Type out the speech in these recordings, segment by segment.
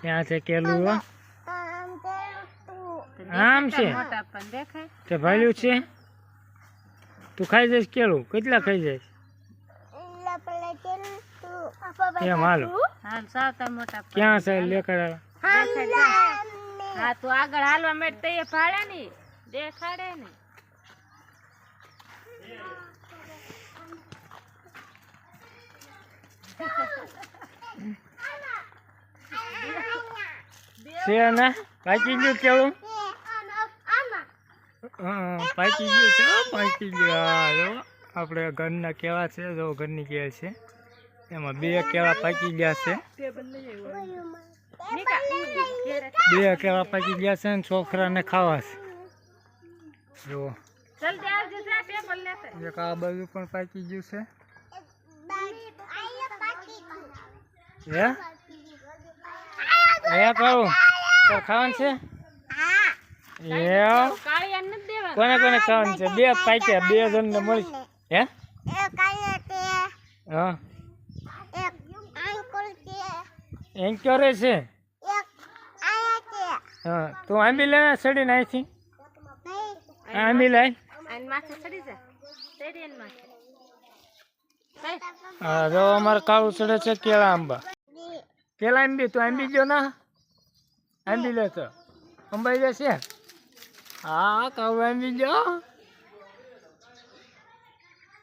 ક્યાં છે કેલું, હો? આમ છે? મોટા પણ દેખાય તે ભાલ્યું છે? તું ખાઈ જઈશ કેળું કેટલા ખાઈ જઈશ? એમ હાલો? હાલ સાવતા મોટા પણ ક્યાં છે લેકડા દેખાય જા. હા, તું આગળ હાલવા માટે તો એ ભાડે ની. દેખાડે ને. છે ને પાકી ગયું કેળું? પાકી ગયું છે પાકી ગયું. આપણે ઘરના કેવા છે જો ઘરની કેળ છે. એમાં બે કેળા પાકી ગયા છે. બે કેળા પાકી ગયા છે ને છોકરાને ખાવા છે. જો એક આ બાજુ પણ પાકી ગયું છે. હે? હે કહું. તો ખાવાનું છે? કોને કોને ખાવાનું છે? બે પાક્યા બે જણ ને મળી. હે? હા. એમ ક્યારે છે? હા. તું આંબી લે સડીને અહીંથી આંબી માથે હા જો અમારે કાળું ચડે છે કેળા આંબા. કેળા આંબી? તું આંબી જો ના? આંબી લે તો. અંબાઈ જશે હા કાળું આંબી ગયો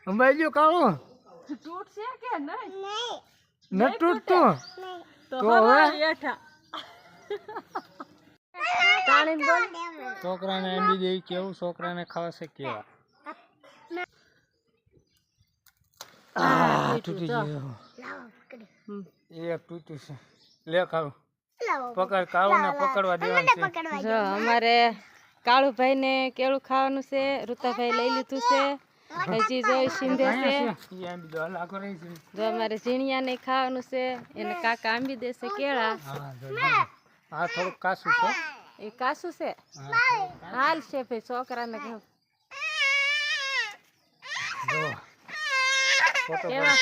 અંબાઈ ગયો કાળું. તૂટશે કે નહીં? ન તૂટતું. તો તો હવે? બેઠા. તાણીને બોલ. છોકરાને આંબી દેવી કેવું છોકરાને ખાવાશે કેવા? તૂટી ગયું. એક તૂટ્યું છે. લે કાળું પકડ કાળું ને પકડવા દેવાનું છે. જો અમારે કાળુભાઈ ને કેળું ખાવાનું છે રૂતાભાઈ લઈ લીધું છે હજી જોઈ સિંધે છે. જો અમારે ઝીણિયા ને ખાવાનું છે એને કાકા આંબી દેશે કેળા. હા જો, જો. આ થોડુંક કાસું છે એ કાસું છે? હાલ છે ભાઈ છોકરાને જો. કેવા